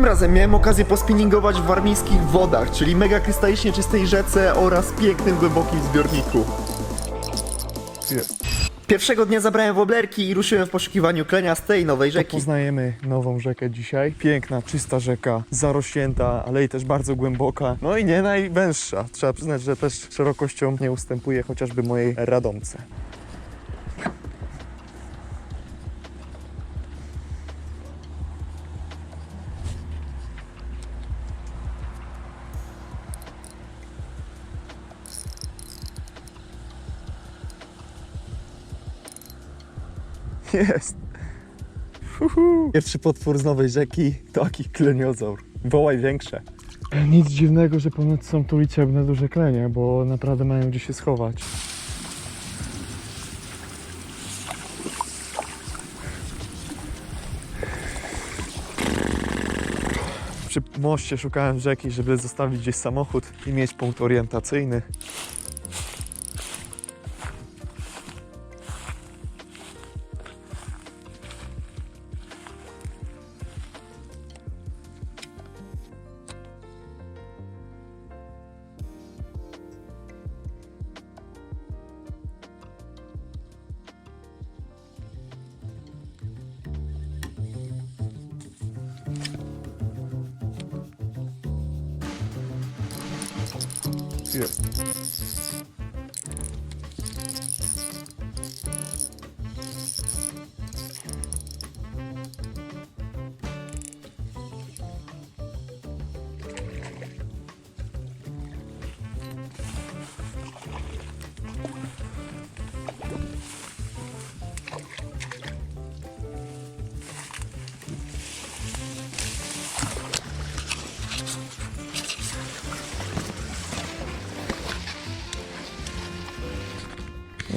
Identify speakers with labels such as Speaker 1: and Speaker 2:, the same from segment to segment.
Speaker 1: Tym razem miałem okazję pospinningować w warmińskich wodach, czyli mega krystalicznie czystej rzece oraz pięknym, głębokim zbiorniku. Pierwszego dnia zabrałem woblerki i ruszyłem w poszukiwaniu klenia z tej nowej rzeki.
Speaker 2: Poznajemy nową rzekę dzisiaj. Piękna, czysta rzeka, zarośnięta, ale i też bardzo głęboka. No i nie najwęższa. Trzeba przyznać, że też szerokością nie ustępuje chociażby mojej Radomce. Jest. Uhu. Pierwszy potwór z nowej rzeki, taki kleniozaur. Wołaj większe. Nic dziwnego, że ponoć są tu liczebne duże klenie, bo naprawdę mają gdzie się schować. Przy moście szukałem rzeki, żeby zostawić gdzieś samochód i mieć punkt orientacyjny. Jest.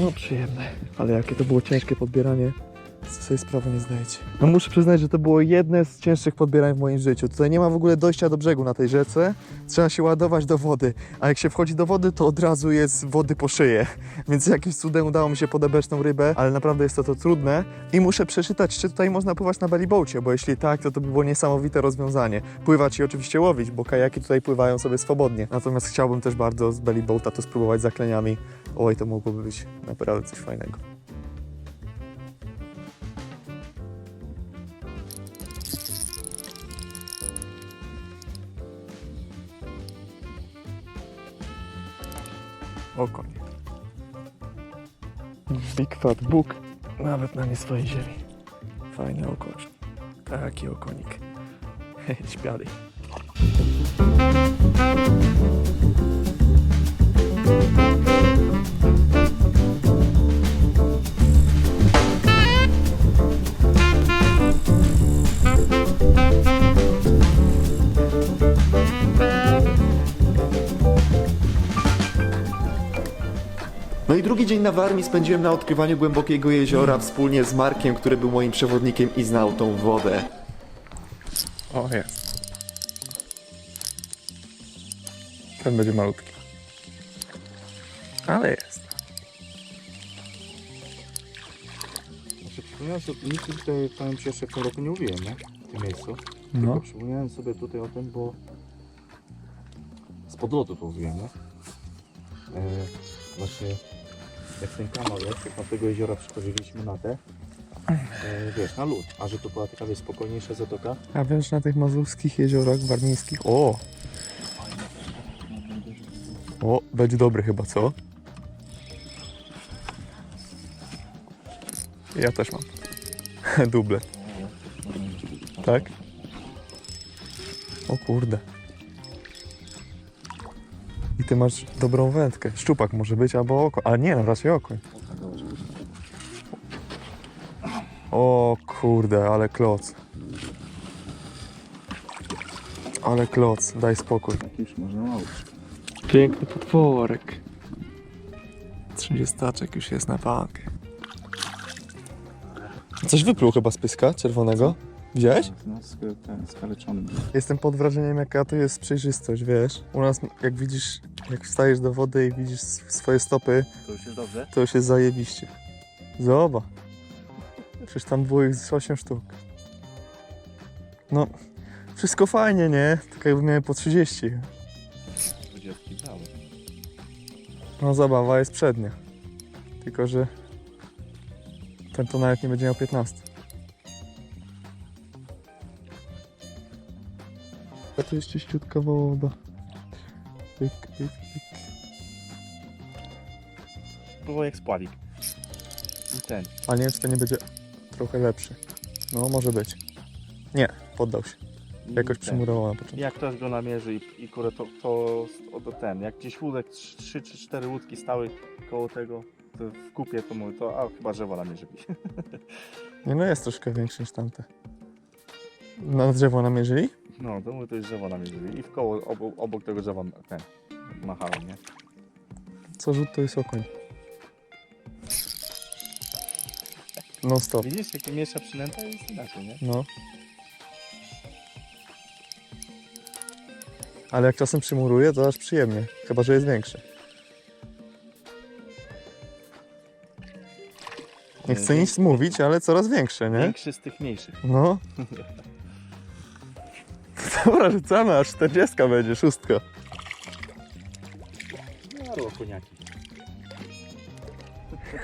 Speaker 2: No przyjemne, ale jakie to było ciężkie podbieranie, sobie sprawy nie zdajecie. No muszę przyznać, że to było jedne z cięższych podbierań w moim życiu. Tutaj nie ma w ogóle dojścia do brzegu na tej rzece, trzeba się ładować do wody, a jak się wchodzi do wody, to od razu jest wody po szyję. Więc jakimś cudem udało mi się podebrać tą rybę, ale naprawdę jest to to trudne i muszę przeczytać, czy tutaj można pływać na bellyboacie, bo jeśli tak, to to by było niesamowite rozwiązanie. Pływać i oczywiście łowić, bo kajaki tutaj pływają sobie swobodnie. Natomiast chciałbym też bardzo z bellyboata to spróbować zakleniami. Oj, to mogłoby być naprawdę coś fajnego. Okoń. Big Fat Book. Nawet na nie swojej ziemi. Fajny okoń. Taki okonik. Śpiady.
Speaker 1: No i drugi dzień na Warmii spędziłem na odkrywaniu głębokiego jeziora wspólnie z Markiem, który był moim przewodnikiem i znał tą wodę.
Speaker 2: O, jest. Ten będzie malutki. Ale jest.
Speaker 3: Znaczy, przypomniałem sobie, nic tutaj powiem Ci jeszcze w tym roku nie mówiłem, nie? W tym miejscu.
Speaker 2: No.
Speaker 3: Tylko przypomniałem sobie tutaj o tym, bo z podlotu to mówiłem, nie? E, właśnie jak ten kanał jest, jak na tego jeziora przychodziliśmy na te, e, wiesz, na lód, a że to była taka wiesz, spokojniejsza zatoka,
Speaker 2: A wiesz, na tych mazurskich jeziorach warmińskich. O! O, będzie dobry chyba, co? Ja też mam. Duble. Tak? O kurde. I ty masz dobrą wędkę. Szczupak może być albo oko. A nie, no raczej okoń. O kurde, ale kloc. Ale kloc, daj spokój.
Speaker 3: jak już można mało.
Speaker 2: Piękny potworek. 30 już jest na walkę. Coś wypluł chyba z pyska czerwonego. Widziałeś?
Speaker 3: No, ten skaleczony.
Speaker 2: Jestem pod wrażeniem jaka to jest przejrzystość, wiesz? U nas jak widzisz, jak wstajesz do wody i widzisz sw- swoje stopy,
Speaker 3: To już jest dobrze?
Speaker 2: to już jest zajebiście. Zobacz. Przecież tam było ich z 8 sztuk. No, Wszystko fajnie, nie? Tylko jakby miałem po 30.
Speaker 3: 20 dały.
Speaker 2: No zabawa jest przednia. Tylko, że ten to nawet nie będzie miał 15. A to jest czyściutka woda. Pyk, pyk, pyk.
Speaker 3: Było jak spławik. I ten.
Speaker 2: A nie to nie będzie trochę lepszy. No, może być. Nie, poddał się. Jakoś
Speaker 3: ten.
Speaker 2: przymurował na początku.
Speaker 3: Jak ktoś go namierzy i, i kurę, to, to, to ten, jak gdzieś łódek, 3 czy 4 łódki stały koło tego, to w kupie, to mówię, to a chyba drzewo namierzyli.
Speaker 2: Nie no, jest troszkę większy niż tamte. Na drzewo namierzyli?
Speaker 3: No, to mówię, to jest drzewo namierzyli i w koło, obok, obok tego drzewa ten, machałem, nie?
Speaker 2: Co rzut to jest okoń. No stop.
Speaker 3: Widzisz, jakie miesza przynęta jest inaczej, nie?
Speaker 2: No. Ale jak czasem przymuruje, to aż przyjemnie. Chyba, że jest większy. Nie chcę nic mówić, ale coraz większe, nie?
Speaker 3: Większy z tych mniejszych.
Speaker 2: No. Dobra, rzucamy, aż 40 będzie, szóstka.
Speaker 3: Koniaki.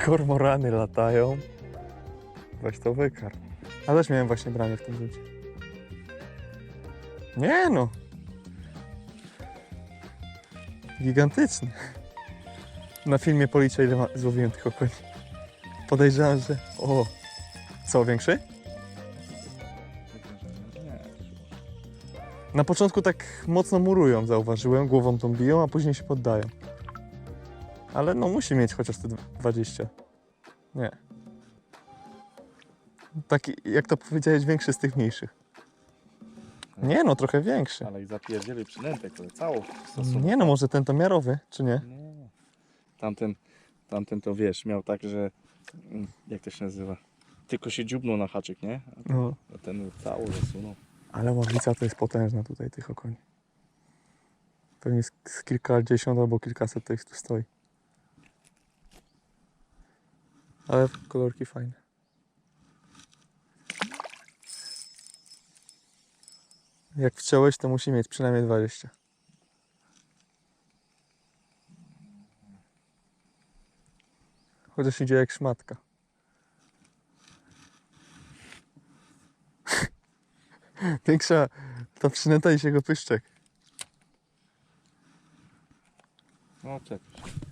Speaker 2: Kormorany latają. Weź to wykar. A też miałem właśnie branie w tym rzucie. Nie no. Gigantyczny. Na filmie policzę ile ma... złowiłem tych okoni. Podejrzewam, że... O! Co, większy? Na początku tak mocno murują, zauważyłem, głową tą biją, a później się poddają. Ale no musi mieć chociaż te 20. Nie. Taki, jak to powiedziałeś, większy z tych mniejszych. Nie no, trochę większy.
Speaker 3: Ale ich zapierdzieli całą w stosunku.
Speaker 2: Nie no, może ten to miarowy, czy nie?
Speaker 3: Nie. Tamten, tamten to wiesz, miał tak, że mm, jak to się nazywa? Tylko się dziubnął na haczyk, nie? A
Speaker 2: No.
Speaker 3: a ten całą zasunął.
Speaker 2: Ale ławica to jest potężna tutaj tych okoni. Pewnie z, z kilkadziesiąt albo kilkaset tych tu stoi. Ale kolorki fajne. Jak wciąłeś, to musi mieć przynajmniej 20. Chociaż idzie jak szmatka. Większa ta przynęta niż jego pyszczek.
Speaker 3: No czepisz.